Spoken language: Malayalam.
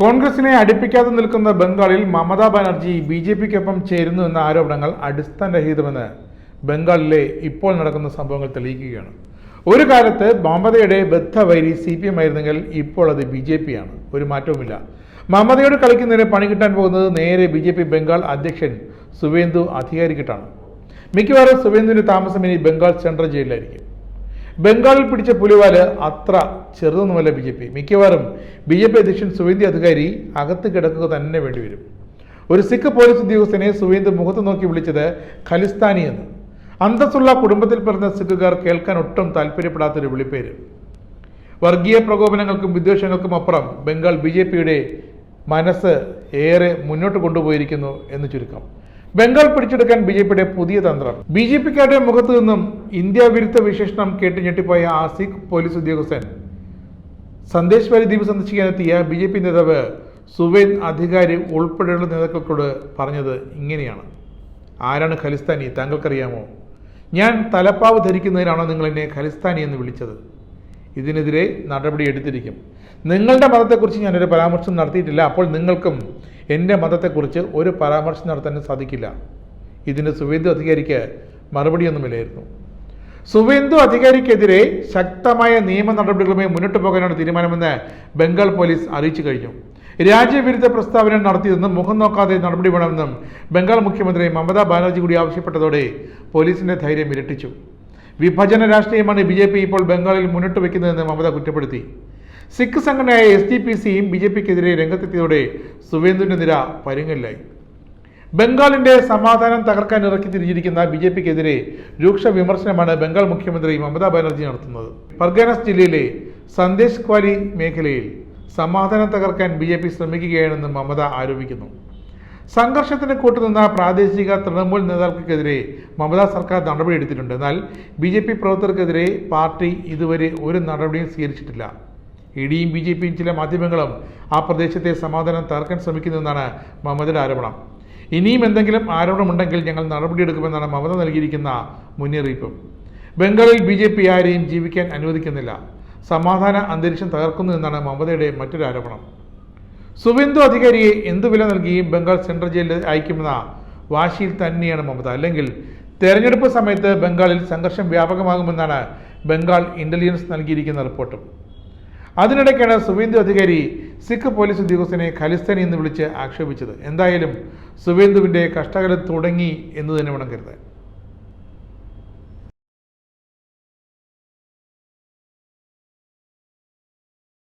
കോൺഗ്രസിനെ അടുപ്പിക്കാതെ നിൽക്കുന്ന ബംഗാളിൽ മമതാ ബാനർജി ബി ജെ പിക്കൊപ്പം ചേരുന്നു എന്ന ആരോപണങ്ങൾ അടിസ്ഥാനരഹിതമെന്ന് ബംഗാളിലെ ഇപ്പോൾ നടക്കുന്ന സംഭവങ്ങൾ തെളിയിക്കുകയാണ്. ഒരു കാലത്ത് മമതയുടെ ബദ്ധവൈരി സി പി എം ആയിരുന്നെങ്കിൽ ഇപ്പോൾ അത് ബി ജെ പി ആണ് ഒരു മാറ്റവുമില്ല. മമതയോട് കളിക്കുന്നതിന് പണി കിട്ടാൻ പോകുന്നത് നേരെ ബി ജെ പി ബംഗാൾ അധ്യക്ഷൻ സുവേന്ദു അധികാരിക്കിട്ടാണ്. മിക്കവാറും സുവേന്ദുവിന്റെ താമസം ഇനി ബംഗാൾ സെൻട്രൽ ജയിലിലായിരിക്കും. ബംഗാളിൽ പിടിച്ച പുലിവാൽ അത്ര ചെറുതൊന്നുമല്ല ബി ജെ പി മിക്കവാറും ബി ജെ പി അധ്യക്ഷൻ സുവേന്ദി അധികാരി അകത്ത് കിടക്കുക തന്നെ വേണ്ടിവരും ഒരു സിഖ് പോലീസ് ഉദ്യോഗസ്ഥനെ സുവേന്ദ് മുഖത്ത് നോക്കി വിളിച്ചത് ഖലിസ്ഥാനി എന്ന്. അന്തസ്സുള്ള കുടുംബത്തിൽ പിറന്ന സിഖുകാർ കേൾക്കാൻ ഒട്ടും താല്പര്യപ്പെടാത്തൊരു വിളിപ്പേര്. വർഗീയ പ്രകോപനങ്ങൾക്കും വിദ്വേഷങ്ങൾക്കും അപ്പുറം ബംഗാൾ ബി ജെ പിയുടെ മനസ്സ് ഏറെ മുന്നോട്ട് കൊണ്ടുപോയിരിക്കുന്നു എന്ന് ചുരുക്കം. ബംഗാൾ പിടിച്ചെടുക്കാൻ ബി ജെ പിയുടെ പുതിയ തന്ത്രം. ബി ജെ പിക്കാരുടെ മുഖത്തു നിന്നും ഇന്ത്യ വിരുദ്ധ വിശേഷണം കേട്ട് ഞെട്ടിപ്പോയ ആ സിഖ് പോലീസ് ഉദ്യോഗസ്ഥൻ സന്ദേശ് വാലി ദ്വീപ് സന്ദർശിക്കാനെത്തിയ ബി ജെ പി നേതാവ് സുവേൻ അധികാരി ഉൾപ്പെടെയുള്ള നേതാക്കൾക്കോട് പറഞ്ഞത് ഇങ്ങനെയാണ്. ആരാണ് ഖലിസ്ഥാനി താങ്കൾക്കറിയാമോ? ഞാൻ തലപ്പാവ് ധരിക്കുന്നതിനാണോ നിങ്ങൾ എന്നെ ഖലിസ്ഥാനി എന്ന് വിളിച്ചത്? ഇതിനെതിരെ നടപടി എടുത്തിരിക്കും. നിങ്ങളുടെ മതത്തെക്കുറിച്ച് ഞാനൊരു പരാമർശം നടത്തിയിട്ടില്ല. അപ്പോൾ നിങ്ങൾക്കും എന്റെ മതത്തെക്കുറിച്ച് ഒരു പരാമർശം നടത്താനും സാധിക്കില്ല. ഇതിന് സുവേന്ദു അധികാരിക്ക് മറുപടിയൊന്നുമില്ലായിരുന്നു. സുവേന്ദു അധികാരിക്കെതിരെ ശക്തമായ നിയമ നടപടികളുമായി മുന്നോട്ട് പോകാനാണ് തീരുമാനമെന്ന് ബംഗാൾ പോലീസ് അറിയിച്ചു കഴിഞ്ഞു. രാജ്യവിരുദ്ധ പ്രസ്താവന നടത്തിയതെന്നും മുഖം നോക്കാതെ നടപടി വേണമെന്നും ബംഗാൾ മുഖ്യമന്ത്രി മമതാ ബാനർജി കൂടി ആവശ്യപ്പെട്ടതോടെ പോലീസിന്റെ ധൈര്യം ഇരട്ടിച്ചു. വിഭജന രാഷ്ട്രീയമാണ് ബി ജെ പി ഇപ്പോൾ ബംഗാളിൽ മുന്നോട്ട് വയ്ക്കുന്നതെന്ന് മമത കുറ്റപ്പെടുത്തി. സിഖ് സംഘടനയായ എസ് ടി പി സിയും ബി ജെ പിക്കെതിരെ രംഗത്തെത്തിയതോടെ സുവേന്ദുവിന്റെ നിര പരുങ്ങലിലായി. ബംഗാളിന്റെ സമാധാനം തകർക്കാൻ ഇറക്കി തിരിഞ്ഞിരിക്കുന്ന ബി ജെ പിക്കെതിരെ രൂക്ഷ വിമർശനമാണ് ബംഗാൾ മുഖ്യമന്ത്രി മമതാ ബാനർജി നടത്തുന്നത്. പർഗാനസ് ജില്ലയിലെ സന്ദേശ് ക്വാലി മേഖലയിൽ സമാധാനം തകർക്കാൻ ബി ജെ പി ശ്രമിക്കുകയാണെന്ന് മമത ആരോപിക്കുന്നു. സംഘർഷത്തിന് കൂട്ടുനിന്ന പ്രാദേശിക തൃണമൂൽ നേതാക്കൾക്കെതിരെ മമതാ സർക്കാർ നടപടിയെടുത്തിട്ടുണ്ട്. എന്നാൽ ബി ജെ പി പ്രവർത്തകർക്കെതിരെ പാർട്ടി ഇതുവരെ ഒരു നടപടിയും സ്വീകരിച്ചിട്ടില്ല. ഇ ഡിയും ബി ജെ പിയും ചില മാധ്യമങ്ങളും ആ പ്രദേശത്തെ സമാധാനം തകർക്കാൻ ശ്രമിക്കുന്നു എന്നാണ് മമതയുടെ ആരോപണം. ഇനിയും എന്തെങ്കിലും ആരോപണമുണ്ടെങ്കിൽ ഞങ്ങൾ നടപടിയെടുക്കുമെന്നാണ് മമത നൽകിയിരിക്കുന്ന മുന്നറിയിപ്പ്. ബംഗാളിൽ ബി ജെ പി ആരെയും ജീവിക്കാൻ അനുവദിക്കുന്നില്ല. സമാധാന അന്തരീക്ഷം തകർക്കുന്നു എന്നാണ് മമതയുടെ മറ്റൊരു ആരോപണം. സുവേന്ദു അധികാരിയെ എന്തു വില നൽകിയും ബംഗാൾ സെൻട്രൽ ജയിലിൽ അയക്കുമെന്ന വാശിയിൽ തന്നെയാണ് മമത. അല്ലെങ്കിൽ തെരഞ്ഞെടുപ്പ് സമയത്ത് ബംഗാളിൽ സംഘർഷം വ്യാപകമാകുമെന്നാണ് ബംഗാൾ ഇന്റലിജൻസ് നൽകിയിരിക്കുന്ന റിപ്പോർട്ടും. അതിനിടയ്ക്കാണ് സുവേന്ദു അധികാരി സിഖ് പോലീസ് ഉദ്യോഗസ്ഥനെ ഖലിസ്ഥാനി എന്ന് വിളിച്ച് ആക്ഷേപിച്ചത്. എന്തായാലും സുവേന്ദുവിന്റെ കഷ്ടകാലം തുടങ്ങി എന്ന് തന്നെ വേണം കരുതാൻ.